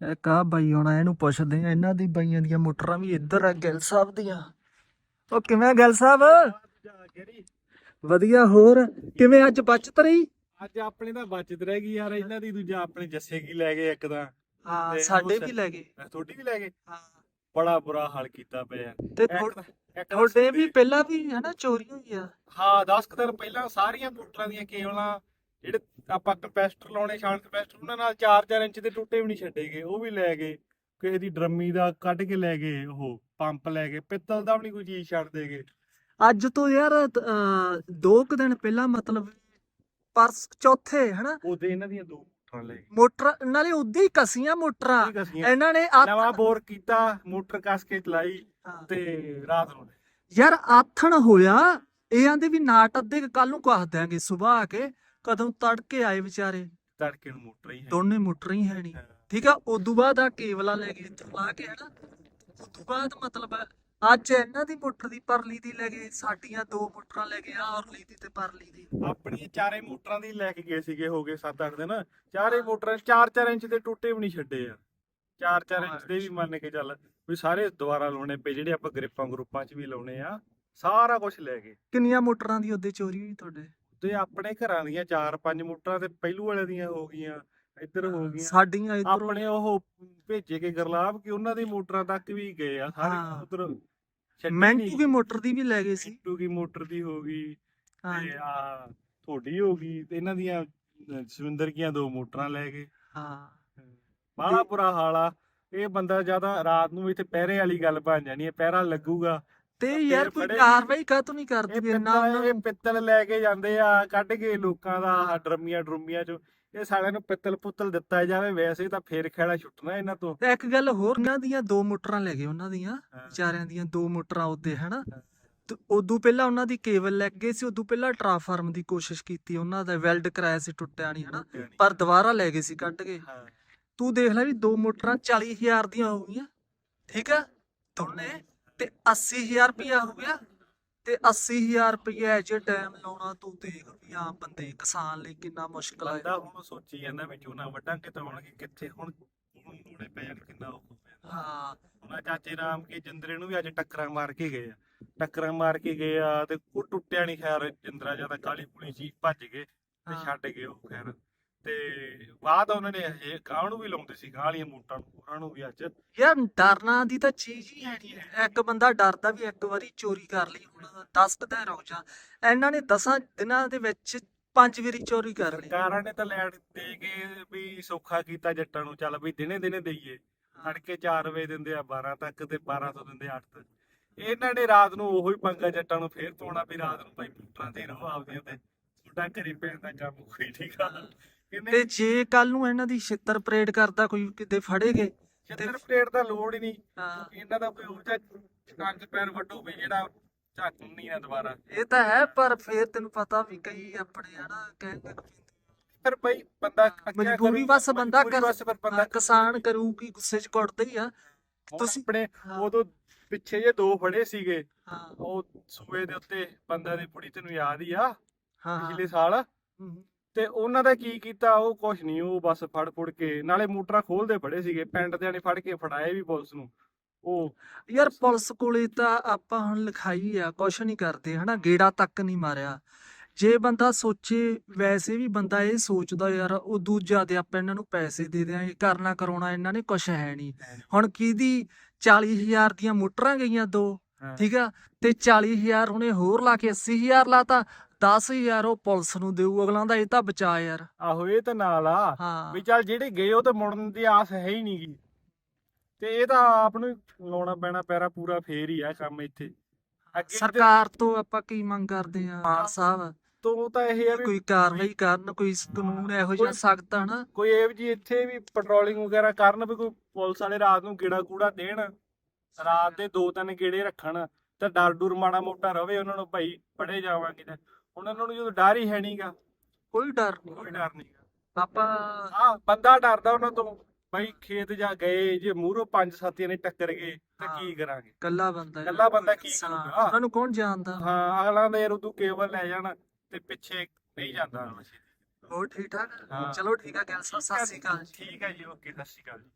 ਇੱਕ ਆ ਬਾਈ ਆਉਣਾ ਇਹਨੂੰ ਪੁੱਛਦੇ ਆ ਇਹਨਾਂ ਦੀ ਬਾਈਆਂ ਦੀਆਂ ਮੋਟਰਾਂ ਵੀ ਇੱਧਰ ਆ ਗਿੱਲ ਸਾਹਿਬ ਦੀਆਂ। ਉਹ ਕਿਵੇਂ ਗਿੱਲ ਸਾਹਿਬ? ਵਧੀਆ ਹੋਰ? ਕਿਵੇਂ ਅੱਜ ਬਚਤ ਰਹੀ? ਅੱਜ ਆਪਣੇ ਤਾਂ ਬਚਤ ਰਹਿ ਗਈ ਯਾਰ ਇਹਨਾਂ ਦੀ ਦੂਜਾ ਆਪਣੇ ਜੱਸੇ ਕੀ ਲੈ ਗਏ ਇੱਕ ਤਾਂ। ਹਾਂ ਸਾਡੇ ਵੀ ਲੈ ਗਏ। ਤੁਹਾਡੀ ਵੀ ਲੈ ਗਏ? ਹਾਂ। ਬੜਾ ਬੁਰਾ ਹਾਲ ਕੀਤਾ ਪਿਆ। ਤੇ ਤੁਹਾਡੇ ਵੀ ਪਹਿਲਾਂ ਵੀ ਹਨਾ ਚੋਰੀ ਹੋਈ ਆ? ਹਾਂ 10 ਕੁ ਦਿਨ ਪਹਿਲਾਂ ਸਾਰੀਆਂ ਮੋਟਰਾਂ ਦੀਆਂ ਕੇਬਲਾਂ ਜਿਹੜੇ ਆਪਾਂ ਕਪੈਸਟਰ ਲਾਉਣੇ ਸ਼ਾਂਟ ਕਪੈਸਟਰ ਉਹਨਾਂ ਨਾਲ 4-4 ਇੰਚ ਦੇ ਟੁੱਟੇ ਵੀ ਨਹੀਂ ਛੱਡੇਗੇ ਉਹ ਵੀ ਲੈ ਗਏ ਕਿਸੇ ਦੀ ਡਰਮੀ ਦਾ ਕੱਢ ਕੇ ਲੈ ਗਏ ਉਹ ਪੰਪ ਲੈ ਗਏ ਪਿੱਤਲ ਦਾ ਵੀ ਨਹੀਂ ਕੋਈ ਚੀਜ਼ ਛੱਡ ਦੇਗੇ ਅੱਜ ਤੋਂ ਯਾਰ ਅਹ, ਦੋ ਕੁ ਦਿਨ ਪਹਿਲਾਂ ਮਤਲਬ ਪਰਸ ਚੌਥੇ ਹਨਾ? ਉਹਦੇ ਇਹਨਾਂ ਦੀਆਂ ਦੋ ਮੋਟਰਾਂ ਲੈ ਗਏ। ਮੋਟਰ ਨਾਲੇ ਉਦੋਂ ਹੀ ਕਸੀਆਂ ਮੋਟਰਾਂ ਇਹਨਾਂ ਨੇ ਨਵਾਂ ਬੋਰ ਕੀਤਾ ਮੋਟਰ ਕੱਸ ਕੇ ਚਲਾਈ। ਤੇ ਰਾਤ ਨੂੰ। ਯਾਰ ਆਥਣ ਹੋਇਆ ਇਹ ਆਂਦੇ ਵੀ ਨਾਟ ਅੱਧੇ ਕੱਲ ਨੂੰ ਕਹ ਦਿਆਂਗੇ ਸਵੇਰ ਆ ਕੇ। ਕਦੋਂ ਤੜਕੇ ਆਏ ਵਿਚਾਰੇ? ਤੜਕੇ ਨੂੰ ਮੋਟਰ ਹੀ ਹੈ। ਦੋਨੇ ਮੋਟਰਾਂ ਹੀ ਹੈ ਨਹੀਂ। ਠੀਕ ਆ ਉਦੋਂ ਬਾਅਦ ਆ ਕੇਬਲਾਂ ਲੈ ਗਏ ਇੱਥੋਂ ਲਾ ਕੇ ਹਨਾ? ਉਦੋਂ ਬਾਅਦ ਮਤਲਬ ਅੱਜ ਇਹਨਾਂ ਦੀ ਮੋਟਰ ਦੀ ਪਰਲੀ ਦੀ ਲੈ ਗਏ ਸਾਡੀਆਂ ਦੋ ਮੋਟਰਾਂ ਲੈ ਗਏ ਆ ਔਰਲੀ ਦੀ ਤੇ ਪਰਲੀ ਦੀ। ਆਪਣੀ ਚਾਰੇ ਮੋਟਰਾਂ ਦੀ ਲੈ ਕੇ ਗਏ ਸੀਗੇ ਹੋ ਗਏ 7-8 ਦਿਨ। ਚਾਰੇ ਮੋਟਰਾਂ 4-4 ਇੰਚ ਦੇ ਟੁੱਟੇ ਵੀ ਨਹੀਂ ਛੱਡੇ ਆ। 4-4 ਇੰਚ ਦੇ ਵੀ ਮੰਨ ਕੇ ਚੱਲ ਵੀ ਸਾਰੇ ਦੁਬਾਰਾ ਲਾਉਣੇ ਪਏ ਜਿਹੜੇ ਆਪਾਂ ਗ੍ਰਿਪਾਂ ਗਰੁੱਪਾਂ 'ਚ ਵੀ ਲਾਉਣੇ ਆ ਸਾਰਾ ਕੁਝ ਲੈ ਗਏ। ਕਿੰਨੀਆਂ ਮੋਟਰਾਂ ਦੀ ਉਹਦੇ ਚੋਰੀ ਹੋਈ ਤੁਹਾਡੇ? ਤੇ ਆਪਣੇ ਘਰਾਂ ਦੀਆਂ 4-5 ਮੋਟਰਾਂ ਤੇ ਪਹਿਲੂ ਵਾਲੇ ਦੀਆਂ ਹੋ ਗਈਆਂ ਇੱਧਰ ਹੋ ਗਈਆਂ। ਸਾਡੀਆਂ ਇਧਰੋਂ ਆਪਣੇ ਉਹ ਭੇਜੇ ਕੇ ਗਰਲਾਬ ਕਿ ਉਹਨਾਂ ਦੀ ਮੋਟਰਾਂ ਤੱਕ ਵੀ ਗਏ ਆ ਸਾਰੇ ਹਾਂ। ਉਧਰ ਮੈਂਟੂ ਦੀ ਮੋਟਰ ਦੀ ਵੀ ਲੈ ਗਏ ਸੀ। ਦੀ ਮੋਟਰ ਦੀ ਹੋ ਗਈ ਹਾਂ ਆ ਤੁਹਾਡੀ ਹੋ ਗਈ ਤੇ ਇਹਨਾਂ ਦੀਆਂ ਅਹ, ਸਵਿੰਦਰ ਕੀਆਂ ਦੋ ਮੋਟਰਾਂ ਲੈ ਗਏ। ਹਾਂ। ਬੜਾ ਬੁਰਾ ਹਾਲ ਆ। ਇਹ ਬੰਦਾ ਜ਼ਿਆਦਾ ਰਾਤ ਨੂੰ ਇੱਥੇ ਪਹਿਰੇ ਵਾਲੀ ਗੱਲ ਬਣ ਜਾਣੀ ਹੈ ਪਹਿਰਾ ਲੱਗੂਗਾ। ਤੇ ਯਾਰ ਕੋਈ ਕਾਰਵਾਈ ਕਾਹਤੋਂ ਨਹੀਂ ਕਰਦੀ ਇੰਨਾ ਇਹ ਪਿੱਤਲ ਲੈ ਕੇ ਜਾਂਦੇ ਆ ਕੱਢ ਕੇ ਲੋਕਾਂ ਦਾ ਡਰਮੀਆਂ ਡਰਮੀਆਂ ਚੋਂ। ਇਹ ਸਾਲਿਆਂ ਨੂੰ ਪਿੱਤਲ ਪੁੱਤਲ ਦਿੱਤਾ ਜਾਵੇ ਵੈਸੇ ਤਾਂ ਫੇਰ ਖੇੜਾ ਛੁੱਟਣਾ ਇਹਨਾਂ ਤੋਂ। ਤੇ ਇੱਕ ਗੱਲ ਹੋਰ ਉਹਨਾਂ ਦੀਆਂ ਦੋ ਮੋਟਰਾਂ ਲੈ ਗਏ ਉਹਨਾਂ ਦੀਆਂ। ਵਿਚਾਰਿਆਂ ਦੀਆਂ ਦੋ ਮੋਟਰਾਂ ਉੱਤੇ ਹਨਾ? ਉਦੋਂ ਪਹਿਲਾਂ ਉਹਨਾਂ ਦੀ ਕੇਬਲ ਲੱਗ ਗਈ ਸੀ ਉਦੋਂ ਪਹਿਲਾਂ ਟਰਾਂਸਫਾਰਮ ਦੀ ਕੋਸ਼ਿਸ਼ ਕੀਤੀ ਉਹਨਾਂ ਦਾ ਵੈਲਡ ਕਰਾਇਆ ਸੀ ਟੁੱਟਿਆ ਨਹੀਂ ਹਨਾ? ਪਰ ਦੁਬਾਰਾ ਲੈ ਗਏ ਸੀ ਕੱਢ ਕੇ। ਤੂੰ ਦੇਖ ਲੈ ਵੀ ਦੋ ਮੋਟਰਾਂ 40000 ਦੀਆਂ ਹੋ ਗਈਆਂ। ਠੀਕ ਆ? ਦੋਨੇ ਤੇ 80000 ਰੁਪਇਆ ਹੋ ਗਿਆ। ਤੇ 80000 ਰੁਪਇਆ ਜੇ ਟਾਈਮ ਲਾਉਣਾ ਤੂੰ ਦੇਖ ਵੀ ਆ ਬੰਦੇ ਕਿਸਾਨ ਲਈ ਕਿੰਨਾ ਮੁਸ਼ਕਲ ਹੈ ਬੰਦਾ ਹੁਣ ਸੋਚੀ ਜਾਂਦਾ ਵੀ ਝੋਨਾ ਵੱਢਾਂ ਕਿਤੇ ਹੋਣਗੇ ਕਿੱਥੇ ਹੁਣ ਲੋੜੇ ਪੈ ਜਾਣ ਕਿੰਨਾ ਹੋ ਆਹ ਚਾਚੇ ਰਾਮ ਕੇ ਜਿੰਦਰੇ ਨੂੰ ਵੀ ਅੱਜ ਟੱਕਰਾਂ ਮਾਰ ਕੇ ਗਏ ਆ। ਟੱਕਰਾਂ ਮਾਰ ਕੇ ਗਏ ਆ ਤੇ ਉਹ ਟੁੱਟਿਆ ਨਹੀਂ ਖੈਰ ਜਿੰਦਰਾ ਜ਼ਿਆਦਾ ਕਾਲੀ ਪੁਲੀ ਸੀ ਭੱਜ ਗਏ ਤੇ। ਛੱਡ ਗਏ ਉਹ ਖੈਰ। ਤੇ ਬਾਅਦ ਉਹਨਾਂ ਨੇ ਇਹ ਗਾਂ ਨੂੰ ਵੀ ਲਾਉਂਦੇ ਸੀ ਗਾਂ ਵਾਲੀਆਂ ਮੋਟਾਂ ਨੂੰ ਉਹਨਾਂ ਨੂੰ ਵੀ ਅੱਜ। ਯਾਰ ਡਰਨਾ ਦੀ ਤਾਂ ਚੀਜ਼ ਹੀ ਹੈ ਨਹੀਂ। ਇੱਕ ਬੰਦਾ ਡਰਦਾ ਵੀ ਇੱਕ ਵਾਰੀ ਚੋਰੀ ਕਰ ਲਈ ਹੁਣ 10 ਦਿਨ ਰੁਕ ਜਾ। ਇਹਨਾਂ ਨੇ 10 ਦਿਨਾਂ ਦੇ ਵਿੱਚ ਪੰਜ ਵਾਰੀ ਚੋਰੀ ਕਰ ਲਈ। ਸਰਕਾਰਾਂ ਨੇ ਤਾਂ ਲੈਟ ਦੇ ਕੇ ਵੀ ਸੌਖਾ ਕੀਤਾ ਜੱਟਾਂ ਨੂੰ ਚੱਲ ਵੀ ਦਿਨੇ ਦਿਨੇ ਦਈਏ। ਤੜਕੇ 4 ਵਜੇ ਦਿੰਦੇ ਆ 12 ਤੱਕ ਤੇ 12 ਤੋਂ ਦਿੰਦੇ ਆ 8 ਤੱਕ। ਇਹਨਾਂ ਨੇ ਰਾਤ ਨੂੰ ਉਹੀ ਪੰਗਾ ਜੱਟਾਂ ਨੂੰ ਫੇਰ ਪਾਉਣਾ ਵੀ ਰਾਤ ਨੂੰ ਭਾਈ ਪੁੱਟਾਂ ਤੇ ਰਹੋ ਆਪਦੀਆਂ ਤੇ। ਤੁਹਾਡਾ ਘਰੇ ਪੈਣ ਦਾ ਕੰਮ ਕੋਈ ਠੀਕ ਆ ਤੇ ਜੇ ਕੱਲ ਨੂੰ ਇਹਨਾਂ ਦੀ ਛਿੱਤਰ ਪਰੇਡ ਕਰਦਾ ਕੋਈ ਕਿਤੇ ਫੜੇ ਗਏ ਛੱਤਰ ਪਲੇਟ ਦਾ ਲੋੜ ਹੀ ਨਹੀਂ। ਇਹਨਾਂ ਦਾ ਕੋਈ ਜਿਹਾ ਕੰਜ ਪੈਰ ਵੱਡੂ ਵੀ ਜਿਹੜਾ ਝੱਕ ਨਹੀਂ ਨਾ ਦੁਬਾਰਾ। ਇਹ ਤਾਂ ਹੈ ਪਰ ਫੇਰ ਤੈਨੂੰ ਪਤਾ ਵੀ ਕਈ ਆਪਣੇ ਹਨਾ ਕਹਿੰਦੇ ਫਿਰ ਭਾਈ ਬੰਦਾ ਮਜਬੂਰੀ ਵਸ ਬੰਦਾ ਕਰ- ਕਿਸਾਨ ਕਰੂ ਕੀ ਗੁੱਸੇ 'ਚ ਕੁੱਟਦਾ ਹੀ ਆ। ਹੁਣ ਤੁਸੀਂ- ਆਪਣੇ ਹਾਂ। ਉਦੋਂ ਪਿੱਛੇ ਜੇ ਦੋ ਫੜੇ ਸੀਗੇ। ਹਾਂ। ਉਹ ਸੂਏ ਦੇ ਉੱਤੇ ਬੰਦਾ ਦੀ ਪੁੜੀ ਤੈਨੂੰ ਯਾਦ ਹੀ ਆ ਹਾਂ ਪਿਛਲੇ ਸਾਲ। ਤੇ ਉਹਨਾਂ ਦਾ ਕੀ ਕੀਤਾ ਉਹ ਕੁਛ ਨਹੀਂ ਉਹ ਬਸ ਫੜ ਫੁੜ ਕੇ ਨਾਲੇ ਮੋਟਰਾਂ ਖੋਲਦੇ ਫੜੇ ਸੀਗੇ ਪਿੰਡ ਦੇ ਨੇ ਫੜ ਕੇ ਫੜਾਏ ਵੀ ਪੁਲਿਸ ਨੂੰ। ਉਹ ਯਾਰ ਪੁਲਿਸ ਕੋਲੇ ਤਾਂ ਆਪਾਂ ਹੁਣ ਲਿਖਾਈ ਆ ਕੁਛ ਨਹੀਂ ਕਰਦੇ ਹਨਾ ਗੇੜਾ ਤੱਕ ਨਹੀਂ ਮਾਰਿਆ। ਜੇ ਬੰਦਾ ਸੋਚੇ ਵੈਸੇ ਵੀ ਬੰਦਾ ਇਹ ਸੋਚਦਾ ਯਾਰ ਉਹ ਦੂਜਾ ਤੇ ਆਪਾਂ ਇਹਨਾਂ ਨੂੰ ਪੈਸੇ ਦੇ ਦਿਆਂਗੇ ਕਰਨਾ ਕਰਾਉਣਾ ਇਹਨਾਂ ਨੇ ਕੁਛ ਹੈ ਨਹੀਂ ਹੁਣ ਕਿਹਦੀ 40000 ਦੀਆਂ ਮੋਟਰਾਂ ਗਈਆਂ ਦੋ। ਠੀਕ ਆ? ਤੇ 40000 ਹੁਣੇ ਹੋਰ ਲਾ ਕੇ 80000 ਲਾਤਾ 10000 ਉਹ ਪੁਲਿਸ ਨੂੰ ਦੇਊ ਅਗਲਾਂ ਦਾ ਇਹ ਤਾਂ ਬਚਾ ਯਾਰ। ਆਹੋ ਇਹ ਤਾਂ ਨਾਲ ਆ। ਹਾਂ। ਵੀ ਚੱਲ ਜਿਹੜੇ ਗਏ ਉਹ ਤਾਂ ਮੁੜਨ ਦੀ ਆਸ ਹੈ ਹੀ ਨਹੀਂਗੀ ਤੇ ਇਹ ਤਾਂ ਆਪ ਨੂੰ ਲਾਉਣਾ ਪੈਣਾ ਪੈਰਾ ਪੂਰਾ ਫੇਰ ਹੀ ਆ ਕੰਮ ਇੱਥੇ। ਅੱਗੇ ਸਰਕਾਰ ਤੋਂ ਆਪਾਂ ਕੀ ਮੰਗ ਕਰਦੇ ਆ ਮਾਨ ਸਾਹਿਬ? ਤੋਂ ਤਾਂ ਇਹ ਆ ਵੀ ਕੋਈ ਕਾਰਵਾਈ ਕਰਨ ਕੋਈ ਕਾਨੂੰਨ ਇਹੋ ਜਿਹਾ ਸਖਤ ਹਨਾ ਕੋਈ ਇਹ ਜੀ ਇੱਥੇ ਵੀ ਪੈਟਰੋਲਿੰਗ ਵਗੈਰਾ ਕਰਨ ਵੀ ਕੋਈ ਪੁਲਿਸ ਵਾਲੇ ਰਾਤ ਨੂੰ ਗੇੜਾ ਕੂੜਾ ਦੇਣ। ਰਾਤ ਦੇ ਦੋ ਤਿੰਨ ਗੇੜੇ ਰੱਖਣ। ਤੇ ਡਰ ਡੁਰ ਮਾੜਾ ਮੋਟਾ ਰਵੇ ਉਹਨਾਂ ਨੂੰ ਭਾਈ ਪੜੇ ਜਾਵਾਂਗੇ ਤੇ। ਹੁਣ ਉਹਨਾਂ ਨੂੰ ਜਦੋਂ ਡਰ ਹੀ ਹੈ ਨਹੀਂਗਾ ਕੋਈ ਡਰ ਕੋਈ ਨਹੀਂ ਡਰ ਨਹੀਂਗਾ ਆਪਾਂ ਹਾਂ ਬੰਦਾ ਡਰਦਾ ਉਹਨਾਂ ਤੋਂ ਭਾਈ ਖੇਤ ਜਾ ਗਏ ਜੇ ਮੂਹਰੋਂ ਪੰਜ ਸਾਥੀਆਂ ਨੇ ਟੱਕਰ ਗਏ ਤਾਂ। ਕੀ ਕਰਾਂਗੇ? ਕੱਲਾ ਬੰਦਾ ਹੈ। ਇਕੱਲਾ ਬੰਦਾ ਕੀ ਕਰੂਗਾ? ਉਹਨਾਂ ਨੂੰ ਕੌਣ ਜਾਣਦਾ? ਹਾਂ ਅਗਲਾ ਦਾ ਯਾਰ ਉਦੋਂ ਕੇਬਲ ਲੈ ਜਾਣ ਤੇ ਪਿੱਛੇ ਨਹੀਂ ਜਾਂਦਾ। ਹੋਰ ਠੀਕ ਠਾਕ। ਚਲੋ ਠੀਕ ਆ ਗੱਲ ਸਤਿ ਸ੍ਰੀ ਅਕਾਲ ਠੀਕ ਹੈ ਜੀ ਓਕੇ ਸਤਿ ਸ਼੍ਰੀ ਅਕਾਲ ਜੀ।